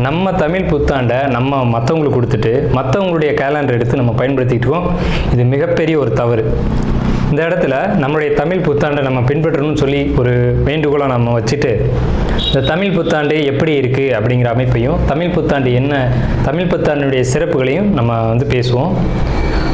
நம்ம தமிழ் புத்தாண்டை நம்ம மற்றவங்களுக்கு கொடுத்துட்டு மற்றவங்களுடைய கேலண்டர் எடுத்து நம்ம பயன்படுத்திக்கிட்டுவோம் இது மிகப்பெரிய ஒரு தவறு. இந்த இடத்துல நம்மளுடைய தமிழ் புத்தாண்டை நம்ம பின்பற்றணும்னு சொல்லி ஒரு வேண்டுகோளை நம்ம வச்சுட்டு இந்த தமிழ் புத்தாண்டு எப்படி இருக்குது அப்படிங்கிற அமைப்பையும் தமிழ் புத்தாண்டு என்ன தமிழ் புத்தாண்டுடைய சிறப்புகளையும் நம்ம வந்து பேசுவோம்.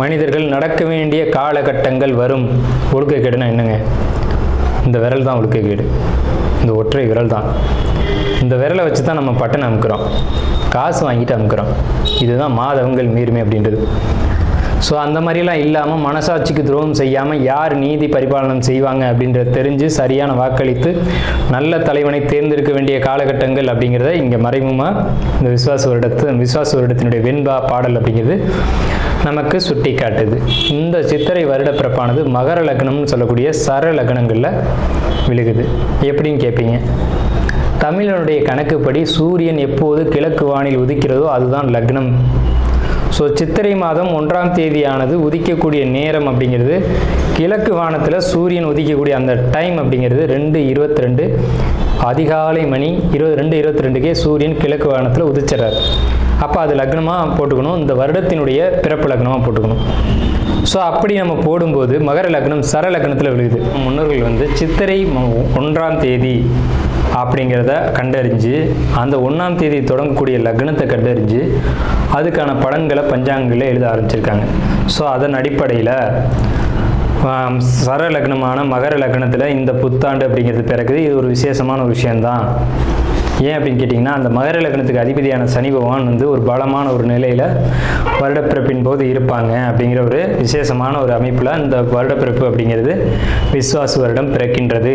மனிதர்கள் நடக்க வேண்டிய காலகட்டங்கள் வரும். ஒழுக்கக்கேடுனா என்னங்க? இந்த விரல் தான் ஒழுக்கக்கேடு இந்த ஒற்றை விரல் தான். இந்த விரலை வச்சு தான் நம்ம பட்டன் அமுக்கிறோம். காசு வாங்கிட்டு அமுக்கிறோம். இதுதான் மாதவங்கள் மீறுமே அப்படின்றது. ஸோ அந்த மாதிரிலாம் இல்லாமல் மனசாட்சிக்கு துரோகம் செய்யாமல் யார் நீதி பரிபாலனம் செய்வாங்க அப்படின்றத தெரிஞ்சு சரியான வாக்களித்து நல்ல தலைவனை தேர்ந்தெடுக்க வேண்டிய காலகட்டங்கள் அப்படிங்கிறத இங்கே மறைமுகமாக இந்த விஸ்வாச வருடத்து விஸ்வாச வருடத்தினுடைய வெண்பா பாடல் அப்படிங்கிறது நமக்கு சுட்டி காட்டுது இந்த சித்திரை வருட பிறப்பானது மகர லக்னம்னு சொல்லக்கூடிய சர லக்னங்களில் விழுகுது. எப்படின்னு கேட்பீங்க தமிழனுடைய கணக்குப்படி சூரியன் எப்போது கிழக்கு வானில் உதிக்கிறதோ அதுதான் லக்னம். ஸோ சித்திரை மாதம் ஒன்றாம் தேதியானது உதிக்கக்கூடிய நேரம் அப்படிங்கிறது கிழக்கு வானத்தில் சூரியன் உதிக்கக்கூடிய அந்த டைம் அப்படிங்கிறது ரெண்டு இருபத்தி ரெண்டு அதிகாலை மணி இருபது ரெண்டு இருபத்தி ரெண்டுக்கே சூரியன் கிழக்கு வானத்தில் உதிச்சிடறார். அப்போ அது லக்னமாக போட்டுக்கணும். இந்த வருடத்தினுடைய பிறப்பு லக்னமாக போட்டுக்கணும். ஸோ அப்படி நம்ம போடும்போது மகர லக்னம் சர லக்னத்தில் விழுகுது. முன்னோர்கள் வந்து சித்திரை ஒன்றாம் தேதி அப்படிங்கிறத கண்டறிஞ்சு அந்த ஒன்றாம் தேதி தொடங்கக்கூடிய லக்னத்தை கண்டறிஞ்சு அதுக்கான பலன்களை பஞ்சாங்கங்களில் எழுத ஆரம்பிச்சிருக்காங்க. ஸோ அதன் அடிப்படையில் சர லக்னமான மகர லக்னத்தில் இந்த புத்தாண்டு அப்படிங்கிறது பிறகுது. இது ஒரு விசேஷமான ஒரு விஷயந்தான் ஏன் அப்படின்னு கேட்டிங்கன்னா அந்த மகர லக்னத்துக்கு அதிபதியான சனி பகவான் வந்து ஒரு பலமான ஒரு நிலையில் வருடப்பிறப்பின் போது இருப்பாங்க அப்படிங்கிற ஒரு விசேஷமான ஒரு அமைப்பில் இந்த வருடப்பிறப்பு அப்படிங்கிறது விஸ்வாசு வருடம் பிறக்கின்றது.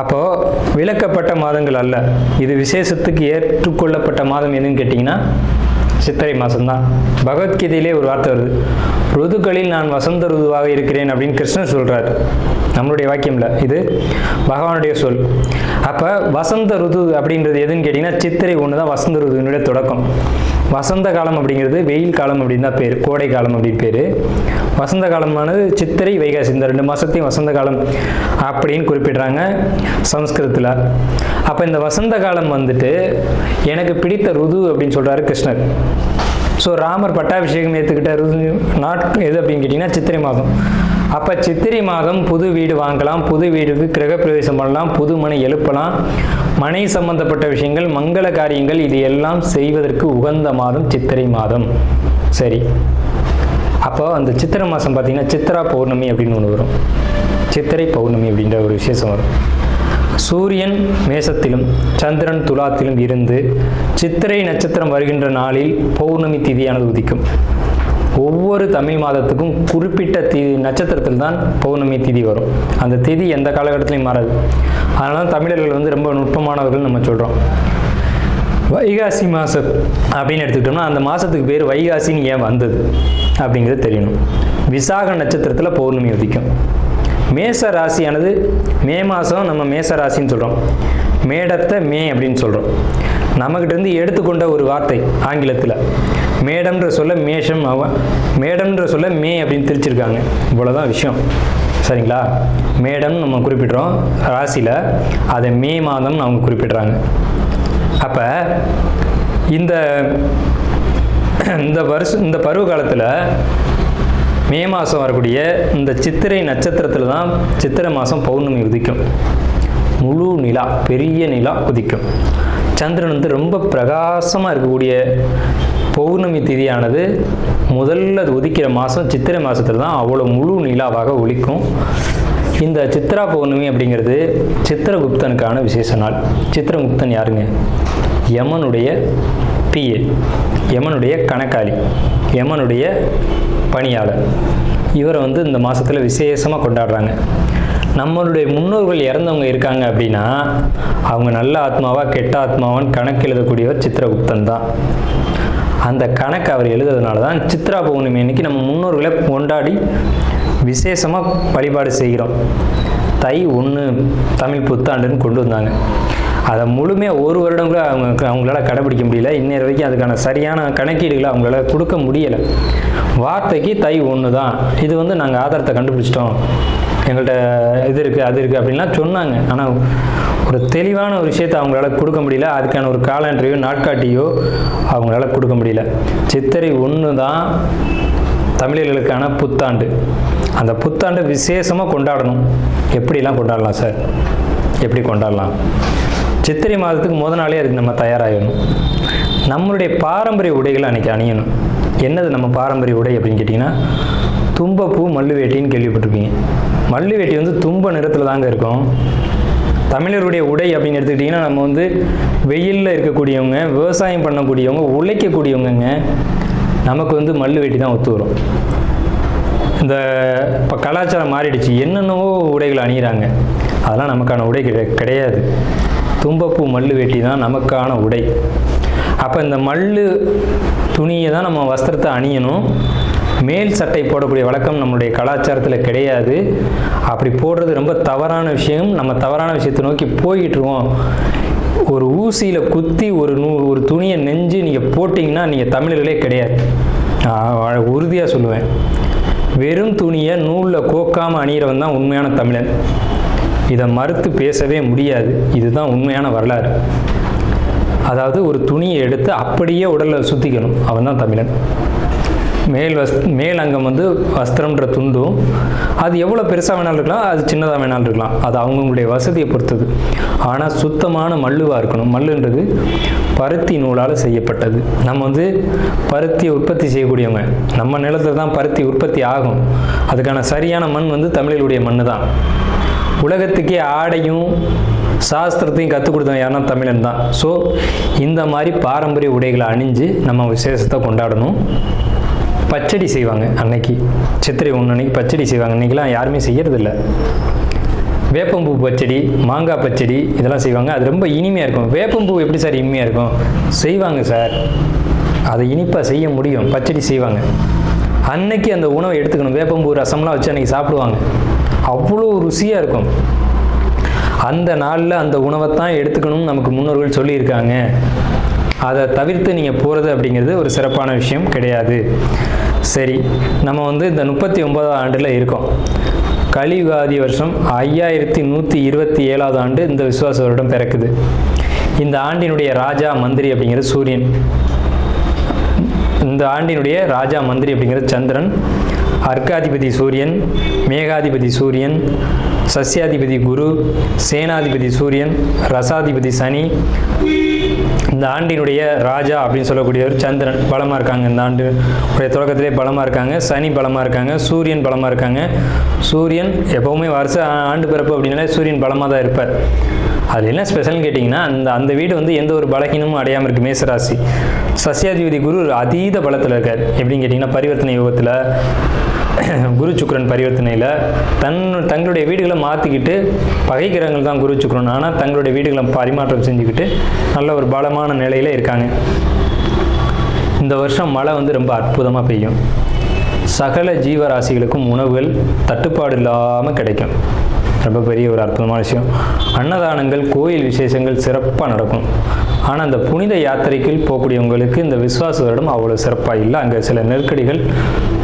அப்போது விளக்கப்பட்ட மாதங்கள் அல்ல. இது விசேஷத்துக்கு ஏற்றுக்கொள்ளப்பட்ட மாதம் எதுன்னு கேட்டிங்கன்னா சித்திரை மாதம்தான் பகவத்கீதையிலே ஒரு வார்த்தை வருது. ருதுக்களில் நான் வசந்த ருதுவாக இருக்கிறேன் அப்படின்னு கிருஷ்ணன் சொல்கிறார் நம்மளுடைய வாக்கியமில் இது பகவானுடைய சொல். அப்போ வசந்த ருது அப்படின்றது எதுன்னு கேட்டிங்கன்னா சித்திரை ஒன்று தான் வசந்த ருதுவினுடைய தொடக்கம். வசந்த காலம் அப்படிங்கிறது வெயில் காலம் அப்படின்னு தான் பேர். கோடை காலம் அப்படின்னு பேர். வசந்த காலமானது சித்திரை வைகாசி. இந்த ரெண்டு மாதத்தையும் வசந்த காலம் அப்படின்னு குறிப்பிடுறாங்க சம்ஸ்கிருதத்தில். அப்போ இந்த வசந்த காலம் வந்துட்டு எனக்கு பிடித்த ருது அப்படின்னு சொல்கிறாரு கிருஷ்ணர். ஸோ ராமர் பட்டாபிஷேகம் ஏற்றுக்கிட்ட நாட் எது அப்படின்னு கேட்டிங்கன்னா சித்திரை மாதம். அப்போ சித்திரை மாதம் புது வீடு வாங்கலாம் புது வீடுக்கு கிரகப்பிரவேசம் பண்ணலாம் புது மனை எழுப்பலாம். மனை சம்பந்தப்பட்ட விஷயங்கள் மங்கள காரியங்கள் இது எல்லாம் செய்வதற்கு உகந்த மாதம் சித்திரை மாதம். சரி. அப்போ அந்த சித்திரை மாதம் பார்த்தீங்கன்னா சித்ரா பௌர்ணமி அப்படின்னு ஒன்று வரும். சித்திரை பௌர்ணமி அப்படின்ற ஒரு விசேஷம் வரும். சூரியன் மேசத்திலும் சந்திரன் துலாத்திலும் இருந்து சித்திரை நட்சத்திரம் வருகின்ற நாளில் பௌர்ணமி திதியானது உதிக்கும். ஒவ்வொரு தமிழ் மாதத்துக்கும் குறிப்பிட்ட திதி நட்சத்திரத்தில் தான் பௌர்ணமி திதி வரும். அந்த திதி எந்த காலகட்டத்திலையும் மாறாது. அதனால தான் தமிழர்கள் வந்து ரொம்ப நுட்பமானவர்கள் நம்ம சொல்கிறோம் வைகாசி மாதம் அப்படின்னு எடுத்துக்கிட்டோம்னா அந்த மாதத்துக்கு பேர் வைகாசின்னு ஏன் வந்தது அப்படிங்கிறது தெரியணும். விசாக நட்சத்திரத்தில் பௌர்ணமி உதிக்கும். மேச ராசியானது மே மாதம் நம்ம மேச ராசின்னு சொல்கிறோம் மேடத்தை மே அப்படின்னு சொல்கிறோம் நம்மக்கிட்டேருந்து எடுத்துக்கொண்ட ஒரு வார்த்தை ஆங்கிலத்தில். மேடம்ன்ற சொல்ல மேஷம் அவன் மேடம்ன்ற சொல்ல மே அப்படின்னு திரிச்சிருக்காங்க. இவ்வளோதான் விஷயம். சரிங்களா? மேடம் நம்ம குறிப்பிடுறோம். ராசியில் அதை மே மாதம்னு அவங்க குறிப்பிடுறாங்க. அப்போ இந்த இந்த வருஷம் இந்த பருவ காலத்தில் மே மாதம் வரக்கூடிய இந்த சித்திரை நட்சத்திரத்தில் தான் சித்திரை மாதம் பௌர்ணமி உதிக்கும். முழு நிலா பெரிய நிலா உதிக்கும். சந்திரன் வந்து ரொம்ப பிரகாசமாக இருக்கக்கூடிய பௌர்ணமி திதியானது முதல்ல அது உதிக்கிற மாதம் சித்திரை மாதத்தில் தான் அவ்வளோ முழு நிலாவாக ஒழிக்கும் இந்த சித்ரா பௌர்ணமி அப்படிங்கிறது சித்திரகுப்தனுக்கான விசேஷ நாள். சித்திரகுப்தன் யாருங்க? யமனுடைய பிஏ யமனுடைய கணக்காளி யமனுடைய பணியாளர். இவரை வந்து இந்த மாதத்தில் விசேஷமாக கொண்டாடுறாங்க. நம்மளுடைய முன்னோர்கள் இறந்தவங்க இருக்காங்க அப்படின்னா அவங்க நல்ல ஆத்மாவா கெட்ட ஆத்மாவான்னு கணக்கு எழுதக்கூடியவர் சித்திரகுப்தன் தான். அந்த கணக்கு அவர் எழுதுறதுனால தான் சித்ரா பௌர்ணமி அன்னைக்கு நம்ம முன்னோர்களை கொண்டாடி விசேஷமாக வழிபாடு செய்கிறோம். தை ஒன்று தமிழ் புத்தாண்டுன்னு கொண்டு வந்தாங்க. அதை முழுமையாக ஒரு வருடம் கூட அவங்க அவங்களால கடைபிடிக்க முடியல. இன்னொரு வரைக்கும் அதுக்கான சரியான கணக்கீடுகளை அவங்களால கொடுக்க முடியலை. வார்த்தைக்கு தை ஒன்று தான் இது வந்து நாங்கள் ஆதாரத்தை கண்டுபிடிச்சிட்டோம். எங்கள்கிட்ட இது இருக்குது அது இருக்குது அப்படின்லாம் சொன்னாங்க. ஆனால் ஒரு தெளிவான ஒரு விஷயத்தை அவங்களால கொடுக்க முடியல. அதுக்கான ஒரு காலண்டரையோ நாட்காட்டியோ அவங்களால கொடுக்க முடியல. சித்திரை ஒன்று தான் தமிழர்களுக்கான புத்தாண்டு. அந்த புத்தாண்டை விசேஷமாக கொண்டாடணும். எப்படிலாம் கொண்டாடலாம் சார்? எப்படி கொண்டாடலாம்? சித்திரை மாதத்துக்கு முத நாளே அதுக்கு நம்ம தயாராகணும். நம்மளுடைய பாரம்பரிய உடைகளை அன்றைக்கி அணியணும். என்னது நம்ம பாரம்பரிய உடை அப்படின்னு கேட்டிங்கன்னா தும்பப்பூ மல்லுவேட்டின்னு கேள்விப்பட்டிருப்பீங்க. மல்லுவேட்டி வந்து தும்ப நிறத்தில் தாங்க இருக்கும். தமிழருடைய உடை அப்படின்னு எடுத்துக்கிட்டிங்கன்னா நம்ம வந்து வெயிலில் இருக்கக்கூடியவங்க விவசாயம் பண்ணக்கூடியவங்க உழைக்கக்கூடியவங்கங்க நமக்கு வந்து மல்லுவேட்டி தான் ஒத்து வரும். இந்த இப்போ கலாச்சாரம் மாறிடுச்சு. என்னென்னவோ உடைகள் அணிகிறாங்க அதெல்லாம் நமக்கான உடை கிடை கிடையாது. தும்பப்பூ மல்லு வேட்டி தான் நமக்கான உடை. அப்போ இந்த மல்லு துணியை தான் நம்ம வஸ்திரத்தை அணியணும். மேல் சட்டை போடக்கூடிய வழக்கம் நம்மளுடைய கலாச்சாரத்தில் கிடையாது. அப்படி போடுறது ரொம்ப தவறான விஷயம். நம்ம தவறான விஷயத்தை நோக்கி போய்கிட்டு இருக்கோம் ஒரு ஊசியில் குத்தி ஒரு நூ ஒரு துணியை நெஞ்சு நீங்கள் போட்டிங்கன்னா நீங்கள் தமிழர்களே கிடையாது. உறுதியாக சொல்லுவேன். வெறும் துணியை நூலில் கோக்காமல் அணிகிறவன் தான் உண்மையான தமிழன். இதை மறுத்து பேசவே முடியாது. இதுதான் உண்மையான வரலாறு. அதாவது ஒரு துணியை எடுத்து அப்படியே உடலில் சுற்றிக்கணும் அவன் தான் தமிழன். மேல் வஸ் மேல் அங்கம் வந்து வஸ்திரம்ன்ற துண்டும் அது எவ்வளோ பெருசாக வேணாலும் இருக்கலாம் அது சின்னதாக வேணாலும் இருக்கலாம். அது அவங்கவுங்களுடைய வசதியை பொறுத்தது. ஆனால் சுத்தமான மல்லுவாக இருக்கணும். மல்லுன்றது பருத்தி நூலால் செய்யப்பட்டது. நம்ம வந்து பருத்தியை உற்பத்தி செய்யக்கூடியவங்க. நம்ம நிலத்தில் தான் பருத்தி உற்பத்தி ஆகும். அதுக்கான சரியான மண் வந்து தமிழர்களுடைய மண் தான் உலகத்துக்கே ஆடையும் சாஸ்திரத்தையும் கற்றுக் கொடுத்தவன் யாருன்னா தமிழன் தான். ஸோ இந்த மாதிரி பாரம்பரிய உடைகளை அணிஞ்சு நம்ம விசேஷத்தை கொண்டாடணும். பச்சடி செய்வாங்க அன்னைக்கு. சித்திரை ஒன்று அன்னைக்கு பச்சடி செய்வாங்க. இன்றைக்கெலாம் யாருமே செய்யறதில்ல. வேப்பம்பூ பச்சடி மாங்காய் பச்சடி இதெல்லாம் செய்வாங்க. அது ரொம்ப இனிமையாக இருக்கும். வேப்பம்பூ எப்படி சார் இனிமையாக இருக்கும்? செய்வாங்க சார். அதை இனிப்பாக செய்ய முடியும். பச்சடி செய்வாங்க. அன்னைக்கு அந்த உணவை எடுத்துக்கணும். வேப்பம்பூ ரசம்லாம் வச்சு அன்றைக்கி சாப்பிடுவாங்க. அவ்வளோ ருசியாக இருக்கும். அந்த நாளில் அந்த உணவை தான் எடுத்துக்கணும்னு நமக்கு முன்னோர்கள் சொல்லியிருக்காங்க. அதை தவிர்த்து நீங்கள் போகிறது அப்படிங்கிறது ஒரு சிறப்பான விஷயம் கிடையாது. சரி நம்ம வந்து இந்த முப்பத்தி ஒன்பதாம் ஆண்டில் இருக்கோம். கலியுகாதி வருஷம் ஐயாயிரத்தி நூற்றி இருபத்தி ஏழாவது ஆண்டு இந்த விசுவாச வருடம் பிறக்குது. இந்த ஆண்டினுடைய ராஜா மந்திரி அப்படிங்கிறது சூரியன். இந்த ஆண்டினுடைய ராஜா மந்திரி அப்படிங்கிறது சந்திரன். அர்க்காதிபதி சூரியன் மேகாதிபதி சூரியன் சஸ்யாதிபதி குரு சேனாதிபதி சூரியன் ரசாதிபதி சனி. இந்த ஆண்டினுடைய ராஜா அப்படின்னு சொல்லக்கூடியவர் சந்திரன் பலமாக இருக்காங்க இந்த ஆண்டு. உடைய தொடக்கத்திலே பலமாக இருக்காங்க. சனி பலமாக இருக்காங்க. சூரியன் பலமாக இருக்காங்க. சூரியன் எப்போவுமே வருஷ ஆண்டு பிறப்பு அப்படின்னாலே சூரியன் பலமாக தான் இருப்பார். அது என்ன ஸ்பெஷல்னு கேட்டிங்கன்னா அந்த அந்த வீடு வந்து எந்த ஒரு பலகீனமும் அடையாமல் இருக்குது மேசராசி. சசியாதிபதி குரு அதீத பலத்தில் இருக்கார். எப்படின்னு கேட்டிங்கன்னா பரிவர்த்தனை யோகத்தில் குரு சுக்கரன் பரிவர்த்தனையில் தன் தங்களுடைய வீடுகளை மாற்றிக்கிட்டு பகை கிரகங்கள் தான் குரு சுக்கரன். ஆனால் தங்களுடைய வீடுகளை பரிமாற்றம் செஞ்சுக்கிட்டு நல்ல ஒரு பலமான நிலையில் இருக்காங்க. இந்த வருஷம் மழை வந்து ரொம்ப அற்புதமாக பெய்யும். சகல ஜீவராசிகளுக்கும் உணவுகள் தட்டுப்பாடு இல்லாமல் கிடைக்கும். ரொம்ப பெரிய ஒரு அற்புதமான விஷயம். அன்னதானங்கள் கோயில் விசேஷங்கள் சிறப்பாக நடக்கும். ஆனால் அந்த புனித யாத்திரைக்கு போகக்கூடியவங்களுக்கு இந்த விஸ்வாச வருடம் அவ்வளோ சிறப்பாக இல்லை. அங்கே சில நெருக்கடிகள்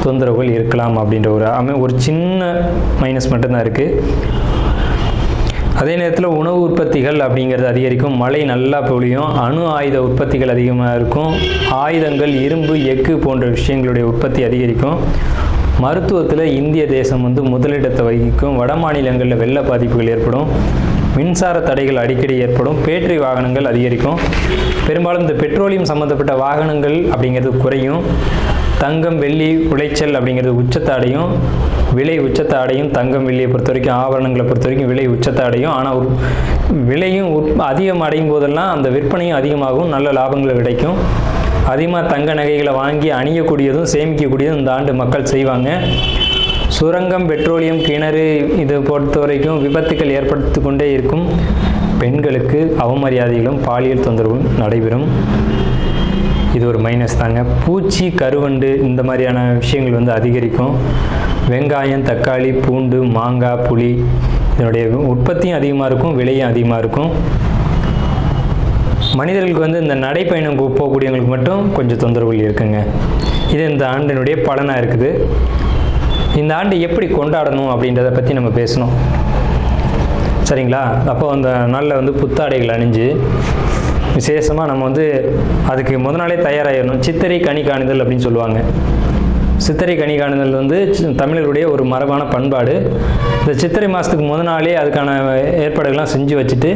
தொந்தரவுகள் இருக்கலாம் அப்படின்ற ஒரு அமை ஒரு சின்ன மைனஸ் மட்டும்தான் இருக்குது அதே நேரத்தில் உணவு உற்பத்திகள் அப்படிங்கிறது அதிகரிக்கும். மழை நல்லா பொழியும். அணு ஆயுத உற்பத்திகள் அதிகமாக இருக்கும். ஆயுதங்கள் இரும்பு எஃகு போன்ற விஷயங்களுடைய உற்பத்தி அதிகரிக்கும். மருத்துவத்தில் இந்திய தேசம் வந்து முதலிடத்தை வகிக்கும். வட மாநிலங்களில் வெள்ள பாதிப்புகள் ஏற்படும். மின்சார தடைகள் அடிக்கடி ஏற்படும். பேட்டரி வாகனங்கள் அதிகரிக்கும். பெரும்பாலும் இந்த பெட்ரோலியம் சம்மந்தப்பட்ட வாகனங்கள் அப்படிங்கிறது குறையும். தங்கம் வெள்ளி உளைச்சல் அப்படிங்கிறது உச்சத்தை அடையும். விலை உச்சத்தை அடையும். தங்கம் வெள்ளியை பொறுத்த வரைக்கும் ஆபரணங்களை பொறுத்த வரைக்கும் விலை உச்சத்தை அடையும். ஆனால் விலையும் உற்- அதிகம் அடையும் போதெல்லாம் அந்த விற்பனையும் அதிகமாகும் நல்ல லாபங்கள் கிடைக்கும். அதிகமாக தங்க நகைகளை வாங்கி அணியக்கூடியதும் சேமிக்கக்கூடியதும் இந்த ஆண்டு மக்கள் செய்வாங்க. சுரங்கம் பெட்ரோலியம் கிணறு இதை பொறுத்த வரைக்கும் விபத்துக்கள் ஏற்படுத்தி கொண்டே இருக்கும். பெண்களுக்கு அவமரியாதைகளும் பாலியல் தொந்தரவும் நடைபெறும். இது ஒரு மைனஸ் தாங்க. பூச்சி கருவண்டு இந்த மாதிரியான விஷயங்கள் வந்து அதிகரிக்கும். வெங்காயம் தக்காளி பூண்டு மாங்காய் புளி இதனுடைய உற்பத்தியும் அதிகமாக இருக்கும் விலையும் அதிகமாக இருக்கும். மனிதர்களுக்கு வந்து இந்த நடைப்பயணம் போகக்கூடியவங்களுக்கு மட்டும் கொஞ்சம் தொந்தரவுகள் இருக்குங்க. இது இந்த ஆண்டினுடைய பலனாக இருக்குது. இந்த ஆண்டு எப்படி கொண்டாடணும் அப்படின்றத பற்றி நம்ம பேசணும். சரிங்களா? அப்போ அந்த நாளில் வந்து புத்தாடைகள் அணிஞ்சு விசேஷமாக நம்ம வந்து அதுக்கு முத நாளே தயாராகிடணும் சித்திரை கனி காணுதல் அப்படின்னு சொல்லுவாங்க. சித்திரை கனி காணுதல் வந்து தமிழருடைய ஒரு மரபான பண்பாடு. இந்த சித்திரை மாதத்துக்கு முத நாளே அதுக்கான ஏற்பாடுகள்லாம் செஞ்சு வச்சுட்டு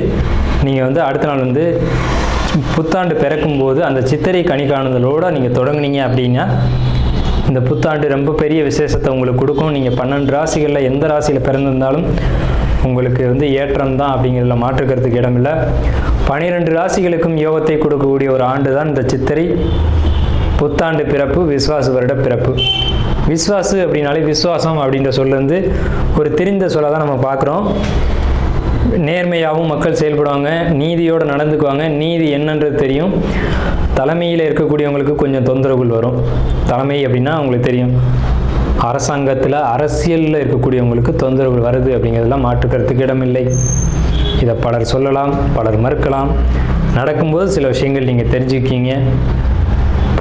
நீங்கள் வந்து அடுத்த நாள் வந்து புத்தாண்டு பிறக்கும்போது அந்த சித்திரை கனி காணுதலோடு நீங்கள் தொடங்குனீங்க அப்படின்னா இந்த புத்தாண்டு ரொம்ப பெரிய விசேஷத்தை உங்களுக்கு கொடுக்கும். நீங்கள் பன்னெண்டு ராசிகளில் எந்த ராசியில் பிறந்திருந்தாலும் உங்களுக்கு வந்து ஏற்றம் தான் அப்படிங்கிறதுல மாற்றுக்கிறதுக்கு இடமில்லை. பனிரெண்டு ராசிகளுக்கும் யோகத்தை கொடுக்கக்கூடிய ஒரு ஆண்டு தான் இந்த சித்திரை. புத்தாண்டு பிறப்பு விஸ்வாசு வருட பிறப்பு. விஸ்வாசு அப்படின்னாலே விஸ்வாசம் அப்படின்ற சொல்லிருந்து வந்து ஒரு தெரிந்த சொல்ல தான் நம்ம பார்க்குறோம். நேர்மையாகவும் மக்கள் செயல்படுவாங்க நீதியோடு நடந்துக்குவாங்க நீதி என்னன்றது தெரியும். தலைமையில் இருக்கக்கூடியவங்களுக்கு கொஞ்சம் தொந்தரவுகள் வரும். தலைமை அப்படின்னா அவங்களுக்கு தெரியும். அரசாங்கத்தில் அரசியலில் இருக்கக்கூடியவங்களுக்கு தொந்தரவுகள் வருது அப்படிங்கிறதுலாம் மாற்றுக்கிறதுக்கு இடமில்லை. இதை பலர் சொல்லலாம் பலர் மறுக்கலாம். நடக்கும்போது சில விஷயங்கள் நீங்கள் தெரிஞ்சுக்கிங்க.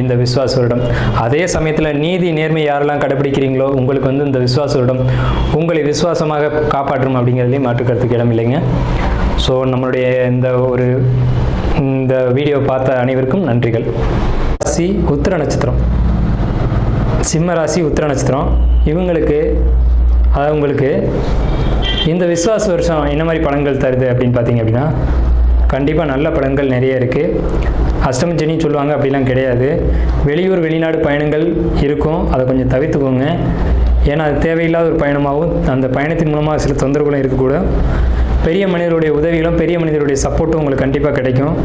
இந்த விஸ்வாச வருடம். அதே சமயத்தில் நீதி நேர்மை யாரெல்லாம் கடைபிடிக்கிறீங்களோ உங்களுக்கு வந்து இந்த விஸ்வாச வருடம் உங்களை விசுவாசமாக காப்பாற்றும் அப்படிங்கிறதுலையும் மாற்றுக்கிறதுக்கு இடம் இல்லைங்க. ஸோ நம்மளுடைய இந்த ஒரு இந்த வீடியோ பார்த்த அனைவருக்கும் நன்றிகள். ராசி உத்திர நட்சத்திரம். சிம்ம ராசி உத்திர நட்சத்திரம். இவங்களுக்கு அதாவது உங்களுக்கு இந்த விஸ்வாச வருஷம் என்ன மாதிரி பலன்கள் தருது அப்படின்னு பார்த்தீங்க அப்படின்னா கண்டிப்பாக நல்ல பலன்கள் நிறைய இருக்குது அஷ்டம சொல்லுவாங்க அப்படிலாம் கிடையாது. வெளியூர் வெளிநாடு பயணங்கள் இருக்கும். அதை கொஞ்சம் தவிர்த்துக்கோங்க. ஏன்னா அது தேவையில்லாத ஒரு பயணமாகவும் அந்த பயணத்தின் மூலமாக சில தொந்தரவுகளும் இருக்கக்கூடும். பெரிய மனிதருடைய உதவிகளும் பெரிய மனிதருடைய சப்போர்ட்டும் உங்களுக்கு கண்டிப்பாக கிடைக்கும்.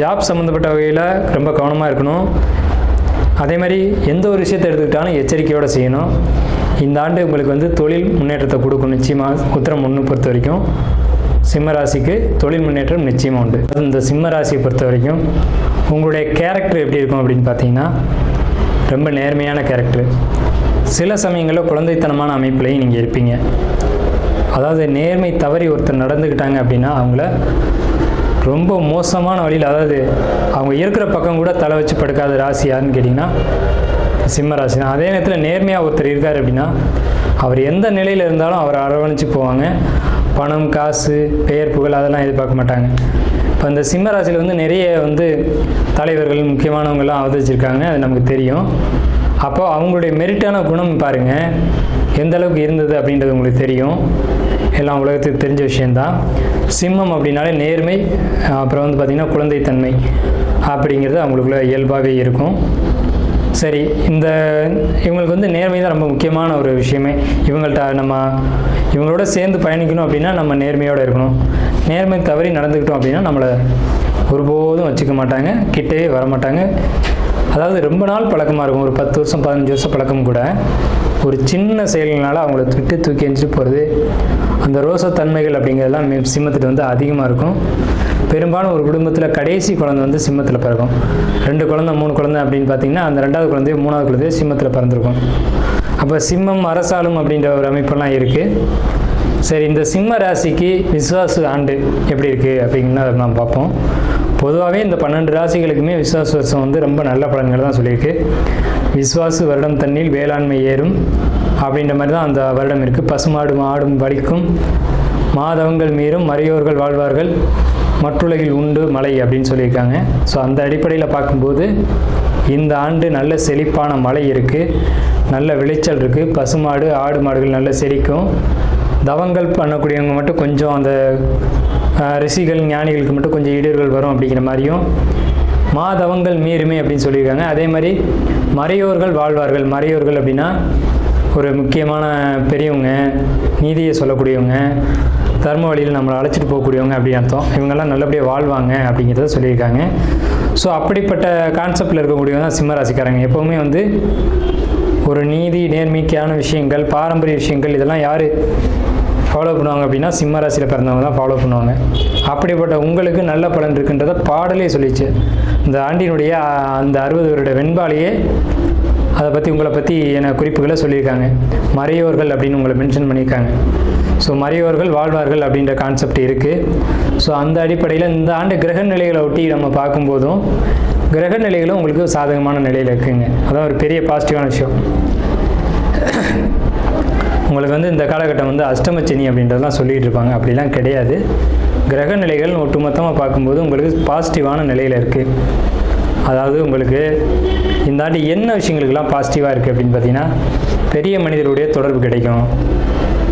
ஜாப் சம்மந்தப்பட்ட வகையில் ரொம்ப கவனமாக இருக்கணும். அதே மாதிரி எந்த ஒரு விஷயத்தை எடுத்துக்கிட்டாலும் எச்சரிக்கையோடு செய்யணும். இந்த ஆண்டு உங்களுக்கு வந்து தொழில் முன்னேற்றத்தை கொடுக்கும். நிச்சயமாக உத்தரம் ஒன்று பொறுத்த வரைக்கும். சிம்மராசிக்கு தொழில் முன்னேற்றம் நிச்சயமாக உண்டு. அது இந்த சிம்ம ராசியை பொறுத்த வரைக்கும் உங்களுடைய கேரக்டர் எப்படி இருக்கும் அப்படின்னு பார்த்தீங்கன்னா ரொம்ப நேர்மையான கேரக்டர் சில சமயங்களில் குழந்தைத்தனமான அமைப்புலையும் நீங்கள் இருப்பீங்க. அதாவது நேர்மை தவறி ஒருத்தர் நடந்துக்கிட்டாங்க அப்படின்னா அவங்கள ரொம்ப மோசமான வழியில் அதாவது அவங்க இருக்கிற பக்கம் கூட தலை வச்சு படுக்காத ராசி யாருன்னு கேட்டிங்கன்னா சிம்ம ராசி தான். அதே நேரத்தில் நேர்மையாக ஒருத்தர் இருக்கார் அப்படின்னா அவர் எந்த நிலையில் இருந்தாலும் அவரை அரவணைச்சு போவாங்க. பணம் காசு பெயர் புகழ் அதெல்லாம் எதிர்பார்க்க மாட்டாங்க. இப்போ இந்த சிம்மராசியில் வந்து நிறைய வந்து தலைவர்கள் முக்கியமானவங்கள்லாம் அவதரிச்சிருக்காங்க. அது நமக்கு தெரியும். அப்போ அவங்களுடைய மெரிட்டான குணம் பாருங்கள் எந்த அளவுக்கு இருந்தது அப்படின்றது உங்களுக்கு தெரியும். எல்லாம் உலகத்துக்கு தெரிஞ்ச விஷயந்தான் சிம்மம் அப்படின்னாலே நேர்மை அப்புறம் வந்து பார்த்திங்கன்னா குழந்தைத்தன்மை அப்படிங்கிறது அவங்களுக்குள்ள இயல்பாகவே இருக்கும். சரி இந்த இவங்களுக்கு வந்து நேர்மை தான் ரொம்ப முக்கியமான ஒரு விஷயமே. இவங்கள்ட்ட நம்ம இவங்களோட சேர்ந்து பயணிக்கணும் அப்படின்னா நம்ம நேர்மையோடு இருக்கணும். நேர்மை தவறி நடந்துக்கிட்டோம் அப்படின்னா நம்மளை ஒருபோதும் வச்சுக்க மாட்டாங்க கிட்டே வர மாட்டாங்க அதாவது ரொம்ப நாள் பழக்கமாக இருக்கும் ஒரு பத்து வருஷம் பதினஞ்சு வருஷம் பழக்கம் கூட. ஒரு சின்ன செயல்களால் அவங்கள விட்டு தூக்கி எஞ்சிட்டு போகிறது அந்த ரோசத்தன்மைகள் அப்படிங்கிறதெல்லாம் சிம்மத்துட்டு வந்து அதிகமாக இருக்கும். பெரும்பாலும் ஒரு குடும்பத்தில் கடைசி குழந்தை வந்து சிம்மத்தில் பிறக்கும். ரெண்டு குழந்தை மூணு குழந்தை அப்படின்னு பார்த்தீங்கன்னா அந்த ரெண்டாவது குழந்தைய மூணாவது குழந்தையோ சிம்மத்தில் பிறந்திருக்கும். அப்போ சிம்மம் அரசாளும் அப்படின்ற ஒரு அமைப்பெல்லாம் இருக்குது சரி இந்த சிம்ம ராசிக்கு விஸ்வாசு ஆண்டு எப்படி இருக்குது அப்படிங்கிறத நாம் பார்ப்போம். பொதுவாகவே இந்த பன்னெண்டு ராசிகளுக்குமே விஸ்வாச வருஷம் வந்து ரொம்ப நல்ல பலன்கள் தான் சொல்லியிருக்கு. விஸ்வாசு வருடம் தண்ணில் வேளாண்மை ஏறும் அப்படின்ற மாதிரி தான் அந்த வருடம் இருக்குது பசுமாடும் ஆடும் வலிக்கும். மாதவங்கள் மீறும் மறையோர்கள் வாழ்வார்கள். மற்றுலகில் உண்டு மழை அப்படின்னு சொல்லியிருக்காங்க. ஸோ அந்த அடிப்படையில் பார்க்கும்போது இந்த ஆண்டு நல்ல செழிப்பான மழை இருக்குது நல்ல விளைச்சல் இருக்குது பசுமாடு ஆடு மாடுகள் நல்ல செழிக்கும். தவங்கள் பண்ணக்கூடியவங்க மட்டும் கொஞ்சம் அந்த ரிஷிகள் ஞானிகளுக்கு மட்டும் கொஞ்சம் இடர்கள் வரும் அப்படிங்கிற மாதிரியும் மாதவங்கள் மீறுமே அப்படின்னு சொல்லியிருக்காங்க. அதே மாதிரி மறையோர்கள் வாழ்வார்கள். மறையோர்கள் அப்படின்னா ஒரு முக்கியமான பெரியவங்க நீதியை சொல்லக்கூடியவங்க தர்ம வழியில் நம்மளை அழைச்சிட்டு போகக்கூடியவங்க அப்படின்னு அர்த்தம். இவங்கெல்லாம் நல்லபடியாக வாழ்வாங்க அப்படிங்கிறத சொல்லியிருக்காங்க. ஸோ அப்படிப்பட்ட கான்செப்டில் இருக்கக்கூடியவங்க தான் சிம்மராசிக்காரங்க. எப்போவுமே வந்து ஒரு நீதி நேர்மிக்கையான விஷயங்கள் பாரம்பரிய விஷயங்கள் இதெல்லாம் யார் ஃபாலோ பண்ணுவாங்க அப்படின்னா சிம்ம ராசியில் பிறந்தவங்க தான் ஃபாலோ பண்ணுவாங்க. அப்படிப்பட்ட உங்களுக்கு நல்ல பலன் இருக்குன்றத பாடலே சொல்லிச்சு. இந்த ஆண்டினுடைய அந்த அறுபது வருட வெண்பாலையே அதை பற்றி உங்களை பற்றி என குறிப்புகளை சொல்லியிருக்காங்க. மறையோர்கள் அப்படின்னு உங்களை மென்ஷன் பண்ணியிருக்காங்க. ஸோ மறையோர்கள் வாழ்வார்கள் அப்படின்ற கான்செப்ட் இருக்குது ஸோ அந்த அடிப்படையில் இந்த ஆண்டு கிரக நிலைகளை ஒட்டி நம்ம பார்க்கும்போதும் கிரக நிலைகளும் உங்களுக்கு சாதகமான நிலையில் இருக்குங்க. அதான் ஒரு பெரிய பாசிட்டிவான விஷயம். உங்களுக்கு வந்து இந்த காலகட்டம் வந்து அஷ்டமச்சனி அப்படின்றதெல்லாம் சொல்லிகிட்டு இருப்பாங்க. அப்படிலாம் கிடையாது. கிரக நிலைகள் ஒட்டுமொத்தமாக பார்க்கும்போது உங்களுக்கு பாசிட்டிவான நிலையில் இருக்குது அதாவது உங்களுக்கு இந்த ஆண்டு என்ன விஷயங்களுக்கெல்லாம் பாசிட்டிவாக இருக்குது அப்படின்னு பார்த்தீங்கன்னா பெரிய மனிதருடைய தொடர்பு கிடைக்கும்.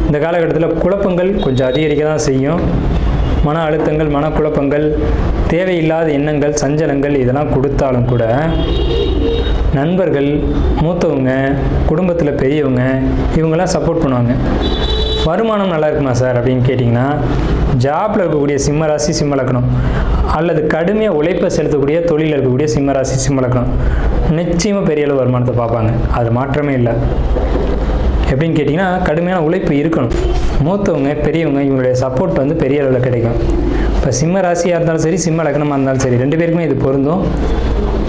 இந்த காலகட்டத்தில் குழப்பங்கள் கொஞ்சம் அதிகரிக்க தான் செய்யும். மன அழுத்தங்கள் மனக்குழப்பங்கள் தேவையில்லாத எண்ணங்கள் சஞ்சலங்கள் இதெல்லாம் கொடுத்தாலும் கூட நண்பர்கள் மூத்தவங்க குடும்பத்தில் பெரியவங்க இவங்கெல்லாம் சப்போர்ட் பண்ணுவாங்க. வருமானம் நல்லா இருக்குமா சார் அப்படின்னு கேட்டிங்கன்னா ஜாப்பில் இருக்கக்கூடிய சிம்ம ராசி சிம்ம லக்னம் அல்லது கடுமையாக உழைப்பை செலுத்தக்கூடிய தொழிலில் இருக்கக்கூடிய சிம்ம ராசி சிம்ம லக்னம் நிச்சயமாக பெரிய அளவு வருமானத்தை பார்ப்பாங்க. அது மாற்றமே இல்லை. எப்படின்னு கேட்டிங்கன்னா கடுமையான உழைப்பு இருக்கணும். மூத்தவங்க பெரியவங்க இவங்களுடைய சப்போர்ட் வந்து பெரிய அளவில் கிடைக்கும். இப்போ சிம்ம ராசியாக இருந்தாலும் சரி சிம்ம லக்னமாக இருந்தாலும் சரி ரெண்டு பேருக்குமே இது பொருந்தும்.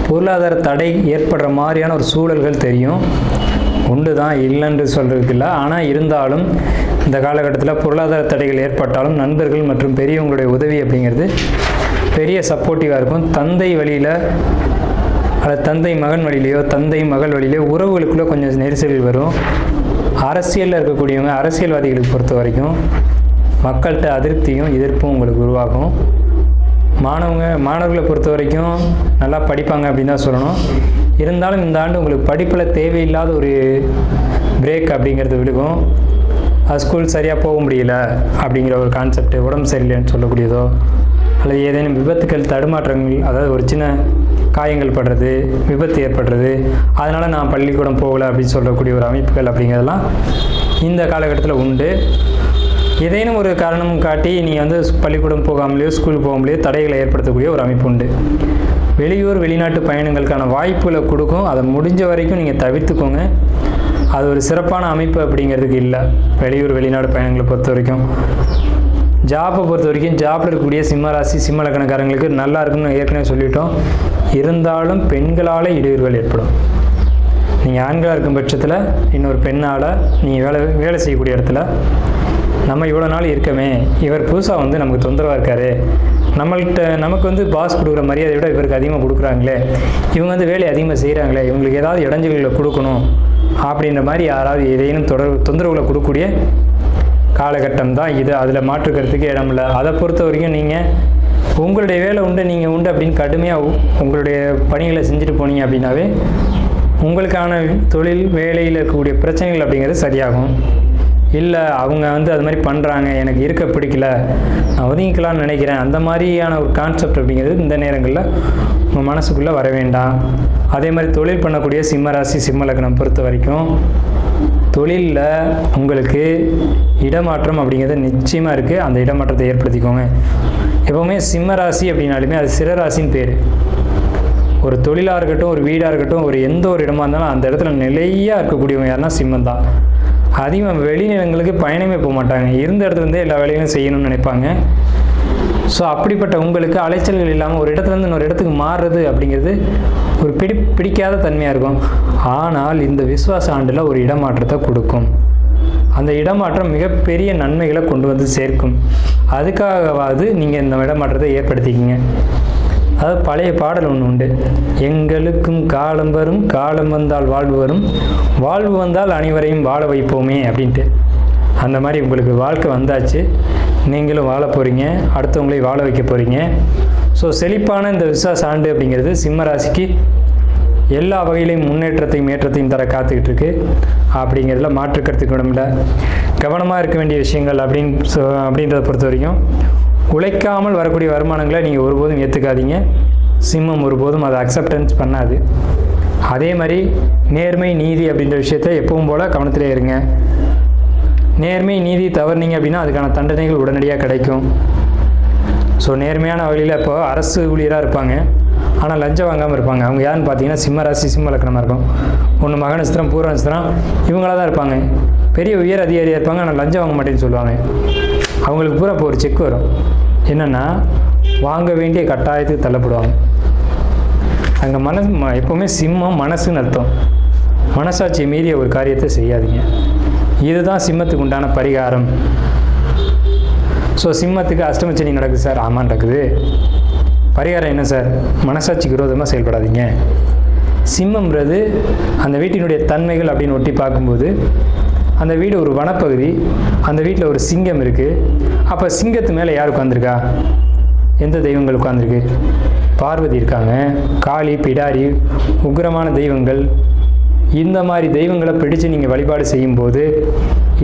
பொருளாதார தடை ஏற்படுற மாதிரியான ஒரு சூழல்கள் தெரியும். உண்டு தான் இல்லைன்னு சொல்கிறதுக்கு இல்லை. ஆனால் இருந்தாலும் இந்த காலகட்டத்தில் பொருளாதார தடைகள் ஏற்பட்டாலும் நண்பர்கள் மற்றும் பெரியவங்களுடைய உதவி அப்படிங்கிறது பெரிய சப்போர்ட்டிவாக இருக்கும். தந்தை வழியில் அல்லது தந்தை மகன் வழியிலையோ தந்தை மகள் வழியிலையோ உறவுகளுக்குள்ளே கொஞ்சம் நெரிசல்கள் வரும். அரசியலில் இருக்கக்கூடியவங்க அரசியல்வாதிகளுக்கு பொறுத்த வரைக்கும் மக்கள்கிட்ட அதிருப்தியும் எதிர்ப்பும் உங்களுக்கு உருவாகும். மாணவங்க மாணவர்களை பொறுத்த வரைக்கும் நல்லா படிப்பாங்க அப்படின்னு தான் சொல்லணும். இருந்தாலும் இந்த ஆண்டு உங்களுக்கு படிப்பில் தேவையில்லாத ஒரு பிரேக் அப்படிங்கிறது விழுகும். ஸ்கூல் சரியாக போக முடியல அப்படிங்கிற ஒரு கான்செப்ட் உடம்பு சரியில்லைன்னு சொல்லக்கூடியதோ அல்லது ஏதேனும் விபத்துக்கள் தடுமாற்றங்கள் அதாவது ஒரு சின்ன காயங்கள் படுறது விபத்து ஏற்படுறது அதனால் நான் பள்ளிக்கூடம் போகலை அப்படின்னு சொல்லக்கூடிய ஒரு அமைப்புகள் அப்படிங்கிறதெல்லாம் இந்த காலகட்டத்தில் உண்டு. ஏதேனும் ஒரு காரணம் காட்டி நீங்கள் வந்து பள்ளிக்கூடம் போகாமலேயோ ஸ்கூல் போகாமலேயோ தடைகளை ஏற்படுத்தக்கூடிய ஒரு அமைப்பு உண்டு. வெளியூர் வெளிநாட்டு பயணங்களுக்கான வாய்ப்புகளை கொடுக்கும். அதை முடிஞ்ச வரைக்கும் நீங்கள் தவிர்த்துக்கோங்க. அது ஒரு சிறப்பான அமைப்பு அப்படிங்கிறதுக்கு இல்லை. வெளியூர் வெளிநாடு பயணங்களை பொறுத்த வரைக்கும் ஜாப்பை பொறுத்த வரைக்கும் ஜாப்பில் இருக்கக்கூடிய சிம்ம ராசி சிம்ம லக்கணக்காரங்களுக்கு நல்லா இருக்குன்னு ஏற்கனவே சொல்லிட்டோம். இருந்தாலும் பெண்களால் இடையூறுகள் ஏற்படும். நீங்கள் ஆண்களாக இருக்கும் பட்சத்தில் இன்னொரு பெண்ணால் நீங்கள் வேலை வேலை செய்யக்கூடிய இடத்துல நம்ம இவ்வளோ நாள் இருக்கமே இவர் புதுசாக வந்து நமக்கு தொந்தரவாக இருக்காரு. நம்மள்கிட்ட நமக்கு வந்து பாஸ் கொடுக்குற மரியாதை விட இவருக்கு அதிகமாக கொடுக்குறாங்களே. இவங்க வந்து வேலையை அதிகமாக செய்கிறாங்களே இவங்களுக்கு ஏதாவது இடைஞ்சல்களை கொடுக்கணும். அப்படின்ற மாதிரி யாராவது ஏதேனும் தொடர் தொந்தரவுகளை கொடுக்கக்கூடிய காலகட்டம் தான் இது. அதில் மாற்றுக்கிறதுக்கு இடம் இல்லை. அதை பொறுத்த வரைக்கும் நீங்கள் உங்களுடைய வேலை உண்டு நீங்கள் உண்டு அப்படின்னு கடுமையாக உங்களுடைய பணிகளை செஞ்சுட்டு போனீங்க அப்படின்னாவே உங்களுக்கான தொழில் வேலையில் இருக்கக்கூடிய பிரச்சனைகள் அப்படிங்கிறது சரியாகும். இல்லை அவங்க வந்து அது மாதிரி பண்ணுறாங்க எனக்கு இருக்க பிடிக்கல நான் ஒதுங்கிக்கலாம்னு நினைக்கிறேன். அந்த மாதிரியான ஒரு கான்செப்ட் அப்படிங்கிறது இந்த நேரங்களில் உங்கள் மனசுக்குள்ளே வர வேண்டாம். அதே மாதிரி தொழில் பண்ணக்கூடிய சிம்ம ராசி சிம்ம லக்னம் பொறுத்த வரைக்கும் தொழிலில் உங்களுக்கு இடமாற்றம் அப்படிங்கிறது நிச்சயமாக இருக்குது அந்த இடமாற்றத்தை ஏற்படுத்திக்கோங்க. எப்போவுமே சிம்ம ராசி அப்படின்னாலுமே அது சிறராசின்னு பேர். ஒரு தொழிலாக இருக்கட்டும் ஒரு வீடாக இருக்கட்டும் ஒரு எந்த ஒரு இடமா இருந்தாலும் அந்த இடத்துல நிலையாக இருக்கக்கூடியவங்க யாருன்னா சிம்மம் தான் அதிகமாக வெளிநிலங்களுக்கு பயணமே போக மாட்டாங்க. இருந்த இடத்துலேருந்தே எல்லா வேலையும் செய்யணும்னு நினைப்பாங்க. ஸோ அப்படிப்பட்ட உங்களுக்கு அலைச்சல்கள் இல்லாமல் ஒரு இடத்துலேருந்து இன்னொரு இடத்துக்கு மாறுறது அப்படிங்கிறது ஒரு பிடி பிடிக்காத தன்மையாக இருக்கும். ஆனால் இந்த விஸ்வாச ஆண்டில் ஒரு இடமாற்றத்தை கொடுக்கும். அந்த இடமாற்றம் மிகப்பெரிய நன்மைகளை கொண்டு வந்து சேர்க்கும். அதுக்காகவாவது நீங்கள் இந்த இடமாற்றத்தை ஏற்படுத்திக்கிங்க. அதாவது பழைய பாடல் ஒன்று உண்டு. எங்களுக்கும் காலம் வரும் காலம் வந்தால் வாழ்வு வரும். வாழ்வு வந்தால் அனைவரையும் வாழ வைப்போமே அப்படின்ட்டு. அந்த மாதிரி உங்களுக்கு வாழ்க்கை வந்தாச்சு. நீங்களும் வாழ போகிறீங்க அடுத்தவங்களையும் வாழ வைக்க போகிறீங்க ஸோ செழிப்பான இந்த விசுவாச ஆண்டு அப்படிங்கிறது சிம்ம ராசிக்கு எல்லா வகையிலையும் முன்னேற்றத்தையும் ஏற்றத்தையும் தர காத்துக்கிட்டு இருக்கு. அப்படிங்கிறதுல மாற்றுக்கிறதுக்கு இடமில்ல. கவனமாக இருக்க வேண்டிய விஷயங்கள் அப்படின்னு சொ- அப்படின்றத பொறுத்த வரைக்கும் உழைக்காமல் வரக்கூடிய வருமானங்களை நீங்கள் ஒருபோதும் ஏற்றுக்காதீங்க சிம்மம் ஒருபோதும் அதை அக்செப்டன்ஸ் பண்ணாது. அதே மாதிரி நேர்மை நீதி அப்படின்ற விஷயத்த எப்பவும் போல் கவனத்திலே இருங்க. நேர்மை நீதி தவறுனீங்க அப்படின்னா அதுக்கான தண்டனைகள் உடனடியாக கிடைக்கும். ஸோ நேர்மையான வழியில் இப்போ அரசு ஊழியராக இருப்பாங்க. ஆனால் லஞ்சம் வாங்காமல் இருப்பாங்க. அவங்க யாருன்னு பார்த்தீங்கன்னா சிம்ம ராசி சிம்ம லக்கணமாக இருக்கும். ஒன்று மக நட்சத்திரம் பூர்வ நட்சத்திரம் இவங்களாக தான் இருப்பாங்க. பெரிய உயர் அதிகாரியாக இருப்பாங்க ஆனால் லஞ்சம் வாங்க மாட்டேன்னு சொல்லுவாங்க. அவங்களுக்கு பூரா இப்போ ஒரு செக் வரும். என்னென்னா வாங்க வேண்டிய கட்டாயத்துக்கு தள்ளப்படுவாங்க. அங்கே மனசு ம- எப்போவுமே சிம்மம் மனசுன்னு அர்த்தம். மனசாட்சியை மீறிய ஒரு காரியத்தை செய்யாதீங்க. இதுதான் சிம்மத்துக்கு உண்டான பரிகாரம். ஸோ சிம்மத்துக்கு அஷ்டமச்சனி நடக்குது சார். ஆமாம் நடக்குது. பரிகாரம் என்ன சார்? மனசாட்சிக்கு விரோதமாக செயல்படாதீங்க. சிம்மம்ன்றது அந்த வீட்டினுடைய தன்மைகள் அப்படின்னு ஒட்டி பார்க்கும்போது அந்த வீடு ஒரு வனப்பகுதி அந்த வீட்டில் ஒரு சிங்கம் இருக்குது அப்போ சிங்கத்து மேலே யார் உட்காந்துருக்கா எந்த தெய்வங்கள் உட்காந்துருக்கு பார்வதி இருக்காங்க. காளி பிடாரி உக்கிரமான தெய்வங்கள். இந்த மாதிரி தெய்வங்களை பிடிச்சு நீங்கள் வழிபாடு செய்யும்போது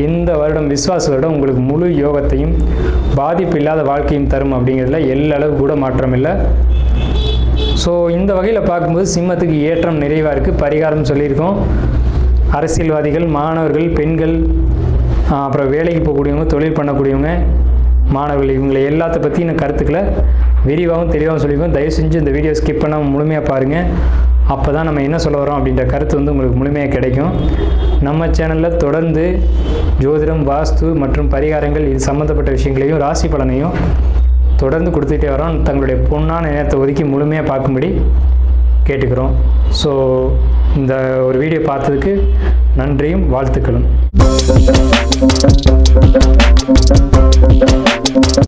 இந்த வருடம் விஸ்வாச வருடம் உங்களுக்கு முழு யோகத்தையும் பாதிப்பு இல்லாத வாழ்க்கையும் தரும் அப்படிங்கிறதுல எல்லளவு கூட மாற்றம் இல்லை. ஸோ இந்த வகையில் பார்க்கும்போது சிம்மத்துக்கு ஏற்றம் நிறைவாக இருக்குது பரிகாரம் சொல்லியிருக்கோம். அரசியல்வாதிகள் மாணவர்கள் பெண்கள் அப்புறம் வேலைக்கு போகக்கூடியவங்க தொழில் பண்ணக்கூடியவங்க மாணவர்கள் இவங்களை எல்லாத்த பற்றின கருத்துக்களை விரிவாகவும் தெளிவாகவும் சொல்லியிருக்கோம். தயவு செஞ்சு இந்த வீடியோ ஸ்கிப் பண்ணாமல் முழுமையாக பாருங்கள் அப்போ தான் நம்ம என்ன சொல்ல வரோம் அப்படின்ற கருத்து வந்து உங்களுக்கு முழுமையாக கிடைக்கும். நம்ம சேனலில் தொடர்ந்து ஜோதிடம் வாஸ்து மற்றும் பரிகாரங்கள் இது சம்மந்தப்பட்ட விஷயங்களையும் ராசி பலனையும் தொடர்ந்து கொடுத்துட்டே வரோம். தங்களுடைய பொண்ணான நேரத்தை ஒதுக்கி முழுமையாக பார்க்கும்படி கேட்டுக்கிறோம். ஸோ இந்த ஒரு வீடியோ பார்த்ததுக்கு நன்றியும் வாழ்த்துக்களும்.